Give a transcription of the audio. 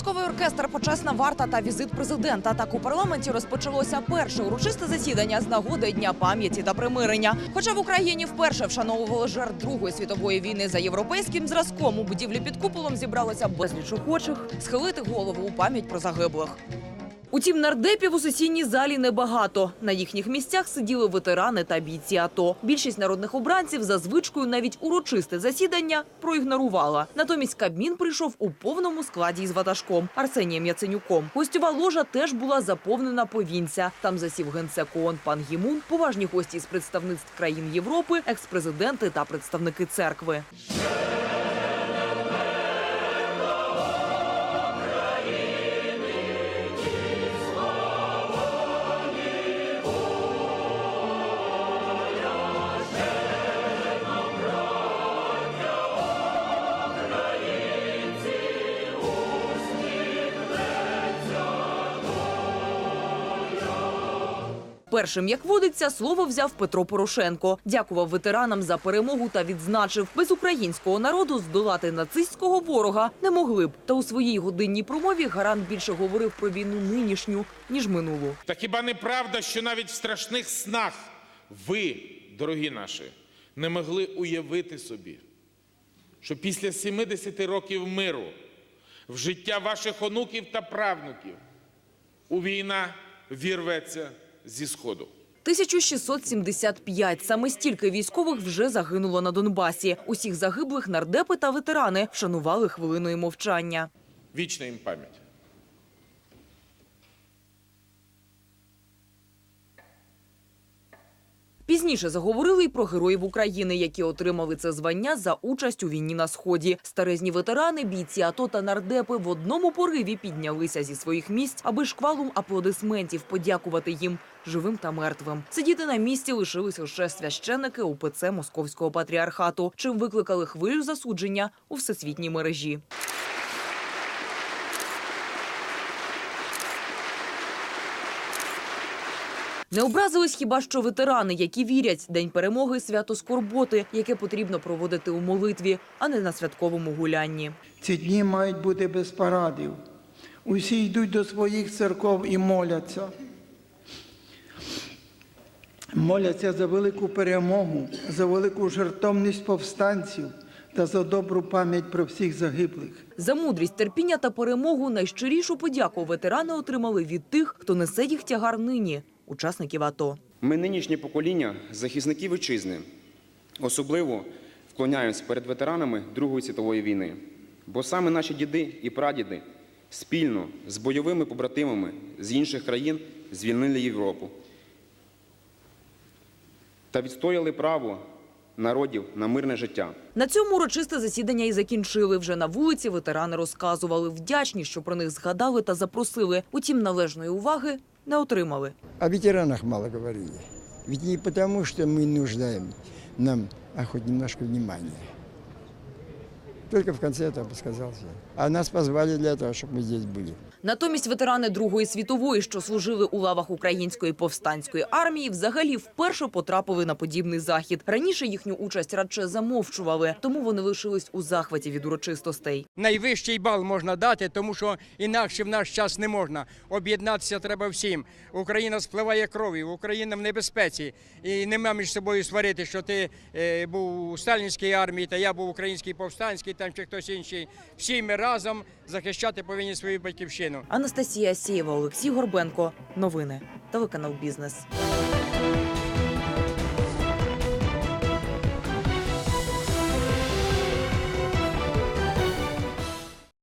оркестр, почесна варта та візит президента. Так у парламенті розпочалося перше урочисте засідання з нагоди Дня пам'яті та примирення. Хоча в Україні вперше вшановували жертв Другої світової війни за європейським зразком, у будівлі під куполом зібралося безліч охочих схилити голову у пам'ять про загиблих. Утім, нардепів у сесійній залі небагато. На їхніх місцях сиділи ветерани та бійці АТО. Більшість народних обранців за звичкою навіть урочисте засідання проігнорувала. Натомість Кабмін прийшов у повному складі із ватажком Арсенієм Яценюком. Гостьова ложа теж була заповнена повінця. Там засів генсек ООН пан Гімун, поважні гості з представництв країн Європи, експрезиденти та представники церкви. Першим, як водиться, слово взяв Петро Порошенко. Дякував ветеранам за перемогу та відзначив, без українського народу здолати нацистського ворога не могли б. Та у своїй годинній промові гарант більше говорив про війну нинішню ніж минулу. Та хіба не правда, що навіть в страшних снах ви, дорогі наші, не могли уявити собі, що після 70 років миру в життя ваших онуків та правнуків у війна вірветься зі сходу? 1675. Саме стільки військових вже загинуло на Донбасі. Усіх загиблих нардепи та ветерани вшанували хвилиною мовчання. Вічна їм пам'ять. Пізніше заговорили й про героїв України, які отримали це звання за участь у війні на сході. Старезні ветерани, бійці АТО та нардепи в одному пориві піднялися зі своїх місць, аби шквалом аплодисментів подякувати їм живим та мертвим. Сидіти на місці лишились лише священники УПЦ Московського патріархату, чим викликали хвилю засудження у всесвітній мережі. Не образились хіба що ветерани, які вірять, день перемоги свято скорботи, яке потрібно проводити у молитві, а не на святковому гулянні. Ці дні мають бути без парадів. Усі йдуть до своїх церков і моляться. Моляться за велику перемогу, за велику жертовність повстанців та за добру пам'ять про всіх загиблих. За мудрість, терпіння та перемогу найщирішу подяку ветерани отримали від тих, хто несе їх тягар нині учасників АТО. Ми нинішнє покоління захисників вітчизни. Особливо вклоняємось перед ветеранами Другої світової війни, бо саме наші діди і прадіди спільно з бойовими побратимами з інших країн звільнили Європу та відстояли право народів на мирне життя. На цьому урочисте засідання і закінчили. Вже на вулиці ветерани розказували вдячні, що про них згадали та запросили. Утім, належної уваги не отримали. О ветеранах мало говорили. Ведь не потому, что мы нуждаем нам, а хоть немножко внимания. Только в конце этого сказался. А нас позвали для того, чтобы мы здесь были. Натомість ветерани Другої світової, що служили у лавах української повстанської армії, взагалі вперше потрапили на подібний захід. Раніше їхню участь радше замовчували, тому вони лишились у захваті від урочистостей. найвищий бал можна дати, тому що інакше в наш час не можна. Об'єднатися треба всім. Україна спливає кров'ю, Україна в небезпеці. І нема між собою сварити, що ти е, був у сталінській армії, та я був український повстанський, там чи хтось інший. Всі ми разом захищати повинні свою батьківщину. Анастасія Сієва, Олексій Горбенко. Новини. Телеканал Бізнес.